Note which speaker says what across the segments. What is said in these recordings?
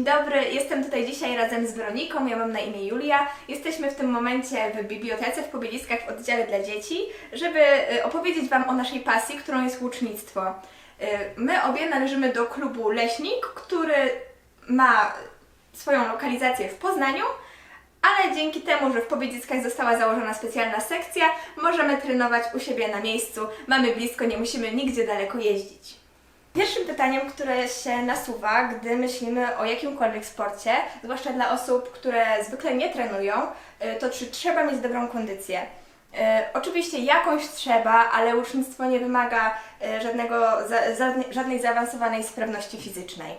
Speaker 1: Dzień dobry, jestem tutaj dzisiaj razem z Weroniką, ja mam na imię Julia. Jesteśmy w tym momencie w bibliotece w Pobieliskach w oddziale dla dzieci, żeby y, opowiedzieć Wam o naszej pasji, którą jest łucznictwo. Y, My obie należymy do klubu Leśnik, który ma swoją lokalizację w Poznaniu, ale dzięki temu, że w Pobieliskach została założona specjalna sekcja, możemy trenować u siebie na miejscu. Mamy blisko, nie musimy nigdzie daleko jeździć. Pierwszym pytaniem, które się nasuwa, gdy myślimy o jakimkolwiek sporcie, zwłaszcza dla osób, które zwykle nie trenują, y, to czy trzeba mieć dobrą kondycję? Y, Oczywiście jakąś trzeba, ale łucznictwo nie wymaga y, żadnego, żadnej zaawansowanej sprawności fizycznej.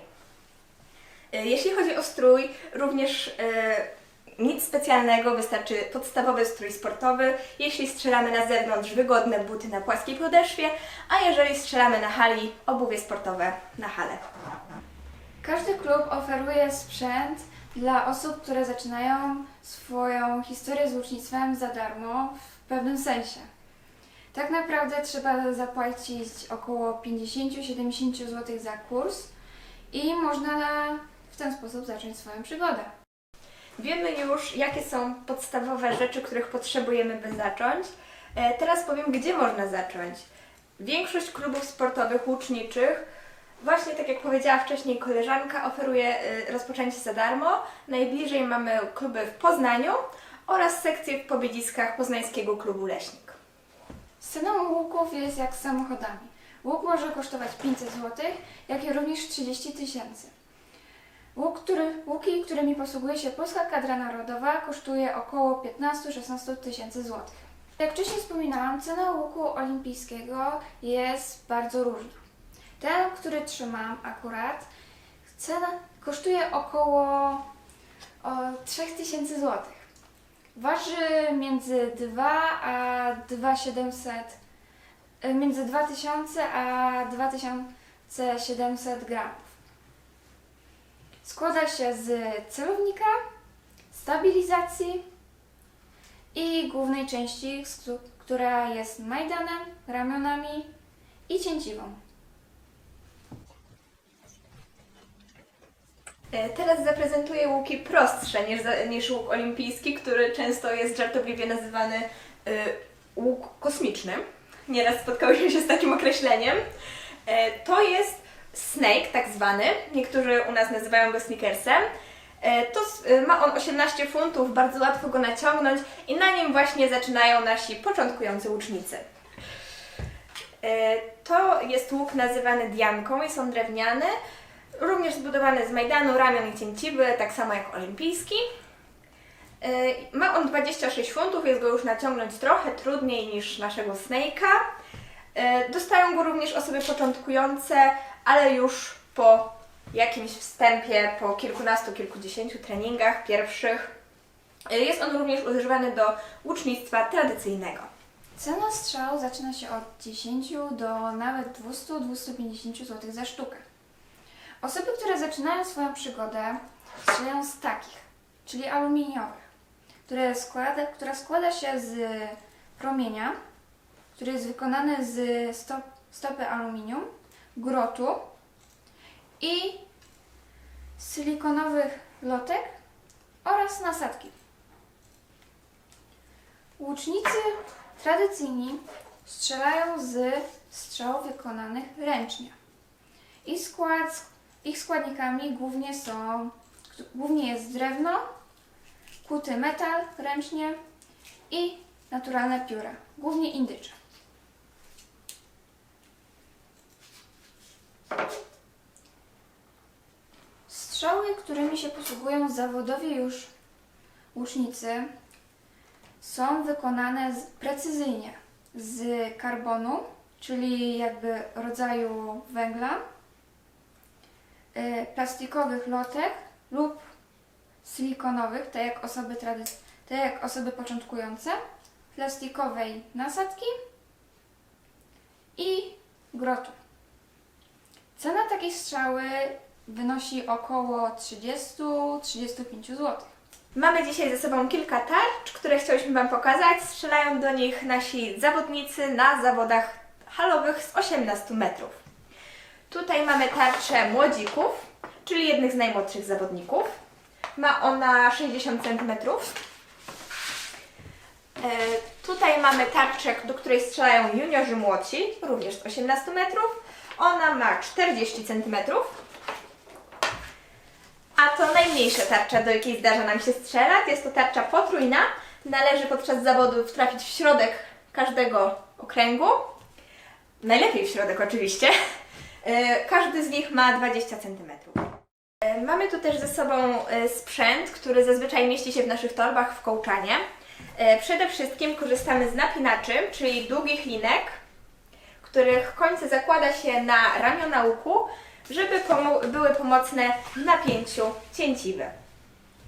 Speaker 1: Jeśli chodzi o strój, również nic specjalnego, wystarczy podstawowy strój sportowy. Jeśli strzelamy na zewnątrz, wygodne buty na płaskiej podeszwie, a jeżeli strzelamy na hali, obuwie sportowe na hale.
Speaker 2: Każdy klub oferuje sprzęt dla osób, które zaczynają swoją historię z łucznictwem za darmo w pewnym sensie. Tak naprawdę trzeba zapłacić około 50-70 zł za kurs i można w ten sposób zacząć swoją przygodę.
Speaker 1: Wiemy już, jakie są podstawowe rzeczy, których potrzebujemy, by zacząć. E, Teraz powiem, gdzie można zacząć. Większość klubów sportowych, łuczniczych, właśnie tak jak powiedziała wcześniej koleżanka, oferuje e, rozpoczęcie za darmo. Najbliżej mamy kluby w Poznaniu oraz sekcję w Pobiedziskach Poznańskiego Klubu Leśnik.
Speaker 2: Ceną łuków jest jak z samochodami. Łuk może kosztować 500 zł, jak i również 30 tysięcy. Łuk, który, łuki, którymi posługuje się Polska Kadra Narodowa, kosztuje około 15-16 tysięcy złotych. Jak wcześniej wspominałam, cena łuku olimpijskiego jest bardzo różna. Ten, który trzymam akurat, cena kosztuje około o, 3000 złotych. Waży między 2 a 2700, y, między 2000 a 2700 gramów. Składa się z celownika, stabilizacji i głównej części, która jest majdanem, ramionami i cięciwą.
Speaker 1: E, Teraz zaprezentuję łuki prostsze niż, niż łuk olimpijski, który często jest żartobliwie nazywany e, łuk kosmiczny. Nieraz spotkałyśmy się z takim określeniem. E, To jest snake, tak zwany. Niektórzy u nas nazywają go sneakersem. E, To e, ma on 18 funtów, bardzo łatwo go naciągnąć i na nim właśnie zaczynają nasi początkujący łucznicy. E, To jest łuk nazywany dianką, jest on drewniany, również zbudowany z majdanu, ramion i cięciwy, tak samo jak olimpijski. Ma on 26 funtów, jest go już naciągnąć trochę trudniej niż naszego Snake'a. Dostają go również osoby początkujące, ale już po jakimś wstępie, po kilkunastu, kilkudziesięciu treningach pierwszych. E, Jest on również używany do łucznictwa tradycyjnego.
Speaker 2: Cena strzału zaczyna się od 10 do nawet 200-250 zł za sztukę. Osoby, które zaczynają swoją przygodę, strzelają z takich, czyli aluminiowych, które składa, która składa się z promienia, który jest wykonany z stop, stopy aluminium, grotu i silikonowych lotek oraz nasadki. Łucznicy tradycyjni strzelają z strzał wykonanych ręcznie. Ich, skład, ich składnikami głównie są, głównie jest drewno, kuty metal ręcznie i naturalne pióra, głównie indycze. Strzały, którymi się posługują zawodowi już łucznicy, są wykonane precyzyjnie z karbonu, czyli jakby rodzaju węgla, y, plastikowych lotek lub silikonowych, tak jak osoby, tak jak osoby początkujące, plastikowej nasadki i grotu. Cena takiej strzały wynosi około 30-35 zł.
Speaker 1: Mamy dzisiaj ze sobą kilka tarcz, które chciałyśmy Wam pokazać. Strzelają do nich nasi zawodnicy na zawodach halowych z 18 metrów. Tutaj mamy tarczę młodzików. czyli jednych z najmłodszych zawodników. Ma ona 60 cm. E, Tutaj mamy tarczę, do której strzelają juniorzy młodsi, również z 18 metrów. Ona ma 40 cm. A to najmniejsza tarcza, do jakiej zdarza nam się strzelać. Jest to tarcza potrójna. Należy podczas zawodów trafić w środek każdego okręgu. Najlepiej w środek oczywiście. E, Każdy z nich ma 20 cm. E, Mamy tu też ze sobą e, sprzęt, który zazwyczaj mieści się w naszych torbach w kołczanie. Przede wszystkim korzystamy z napinaczy, czyli długich linek, których końce zakłada się na ramiona łuku, żeby były pomocne w napięciu cięciwy.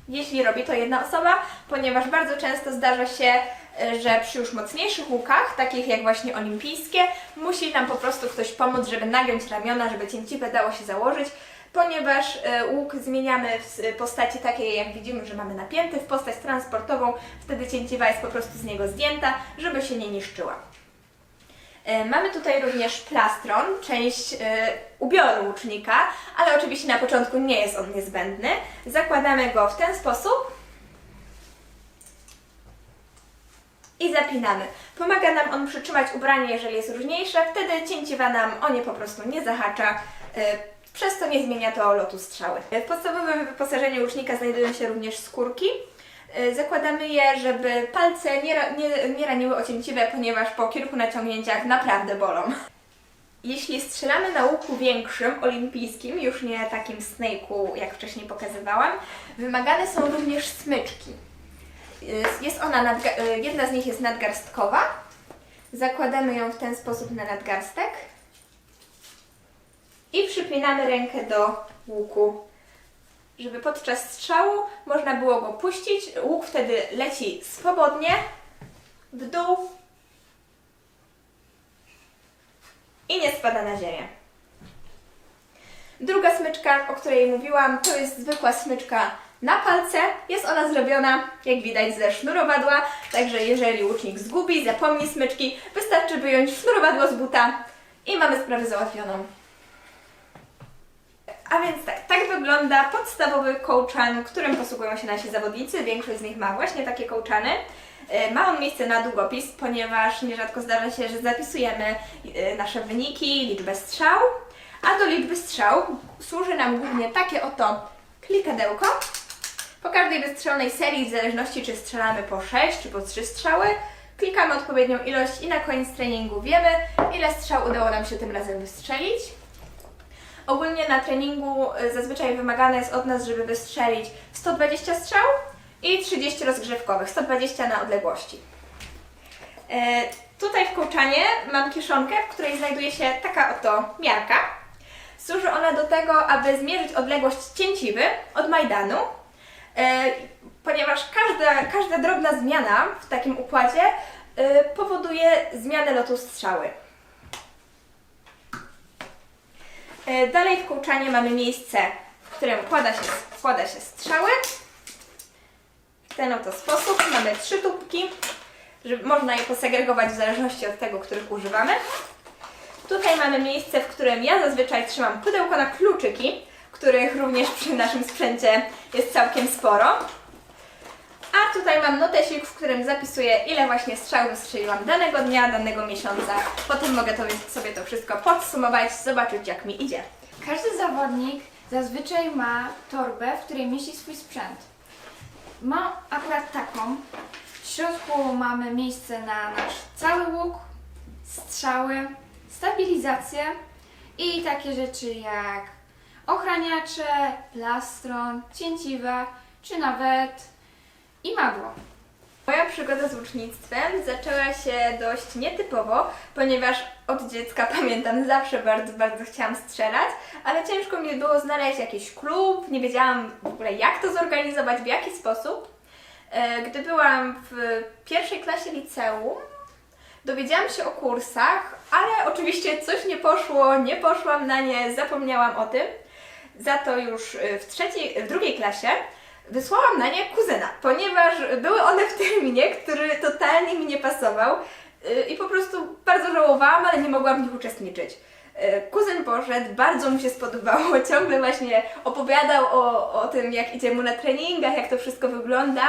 Speaker 1: Jeśli robi to jedna osoba, ponieważ bardzo często zdarza się, e, że przy już mocniejszych łukach, takich jak właśnie olimpijskie, musi nam po prostu ktoś pomóc, żeby nagiąć ramiona, żeby cięciwe dało się założyć, ponieważ e, łuk zmieniamy w postaci takiej, jak widzimy, że mamy napięty, w postać transportową, wtedy cięciwa jest po prostu z niego zdjęta, żeby się nie niszczyła. E, Mamy tutaj również plastron, część e, ubioru łucznika, ale oczywiście na początku nie jest on niezbędny. Zakładamy go w ten sposób i zapinamy. Pomaga nam on przytrzymać ubranie, jeżeli jest różniejsze, wtedy cięciwa nam o nie po prostu nie zahacza, e, przez to nie zmienia to lotu strzały. W podstawowym wyposażeniu łucznika znajdują się również skórki. E, Zakładamy je, żeby palce nie, nie, nie raniły o cięciwe, ponieważ po kilku naciągnięciach naprawdę bolą. Jeśli strzelamy na łuku większym, olimpijskim, już nie takim snake'u, jak wcześniej pokazywałam, wymagane są również smyczki. Jest- ona, y, jedna z nich jest nadgarstkowa. Zakładamy ją w ten sposób na nadgarstek i przypinamy rękę do łuku, żeby podczas strzału można było go puścić. Łuk wtedy leci swobodnie w dół i nie spada na ziemię. Druga smyczka, o której mówiłam, to jest zwykła smyczka na palce. Jest ona zrobiona, jak widać, ze sznurowadła, także jeżeli łucznik zgubi, zapomni smyczki, wystarczy wyjąć sznurowadło z buta i mamy sprawę załatwioną. A więc tak, tak wygląda podstawowy kołczan, którym posługują się nasi zawodnicy. Większość z nich ma właśnie takie kołczany. E, Ma on miejsce na długopis, ponieważ nierzadko zdarza się, że zapisujemy e, nasze wyniki, liczbę strzał, a do liczby strzał służy nam głównie takie oto klikadełko. Po każdej wystrzelonej serii, w zależności czy strzelamy po 6 czy po 3 strzały, klikamy odpowiednią ilość i na koniec treningu wiemy, ile strzał udało nam się tym razem wystrzelić. Ogólnie na treningu y, zazwyczaj wymagane jest od nas, żeby wystrzelić 120 strzał i 30 rozgrzewkowych, 120 na odległości. E, tutaj w kołczanie mam kieszonkę, w której znajduje się taka oto miarka. Służy ona do tego, aby zmierzyć odległość cięciwy od Majdanu, e, ponieważ każda, każda drobna zmiana w takim układzie e, powoduje zmianę lotu strzały. Dalej w kołczanie mamy miejsce, w którym wkłada się, wkłada się strzały. W ten oto sposób mamy trzy tubki, że można je posegregować w zależności od tego, których używamy. Tutaj mamy miejsce, w którym ja zazwyczaj trzymam pudełko na kluczyki, których również przy naszym sprzęcie jest całkiem sporo. A tutaj mam notesik, w którym zapisuję, ile właśnie strzał wystrzeliłam danego dnia, danego miesiąca. Potem mogę to, sobie to wszystko podsumować, zobaczyć jak mi idzie.
Speaker 2: Każdy zawodnik zazwyczaj ma torbę, w której mieści swój sprzęt. Mam akurat taką. W środku mamy miejsce na nasz cały łuk, strzały, stabilizację i takie rzeczy jak ochraniacze, plastron, cięciwa czy nawet imadło.
Speaker 1: Moja przygoda z łucznictwem zaczęła się dość nietypowo, ponieważ od dziecka pamiętam zawsze bardzo, bardzo chciałam strzelać, ale ciężko mi było znaleźć jakiś klub, nie wiedziałam w ogóle jak to zorganizować, w jaki sposób. E, Gdy byłam w pierwszej klasie liceum, dowiedziałam się o kursach, ale oczywiście coś nie poszło, nie poszłam na nie, zapomniałam o tym. Za to już y, w trzeciej, w drugiej klasie wysłałam na nie kuzyna, ponieważ były one w terminie, który totalnie mi nie pasował y, i po prostu bardzo żałowałam, ale nie mogłam w nich uczestniczyć. E, Kuzyn poszedł, bardzo mu się spodobało, ciągle właśnie opowiadał o, o tym, jak idzie mu na treningach, jak to wszystko wygląda,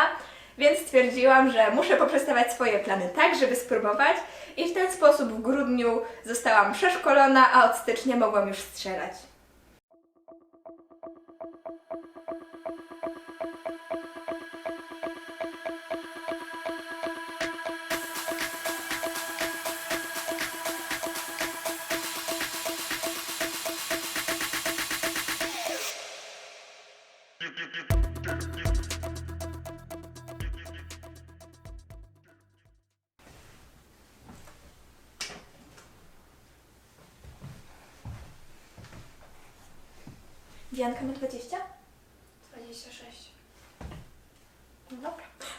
Speaker 1: więc stwierdziłam, że muszę poprzestawać swoje plany tak, żeby spróbować i w ten sposób w grudniu zostałam przeszkolona, a od stycznia mogłam już strzelać. Dianka ma 20?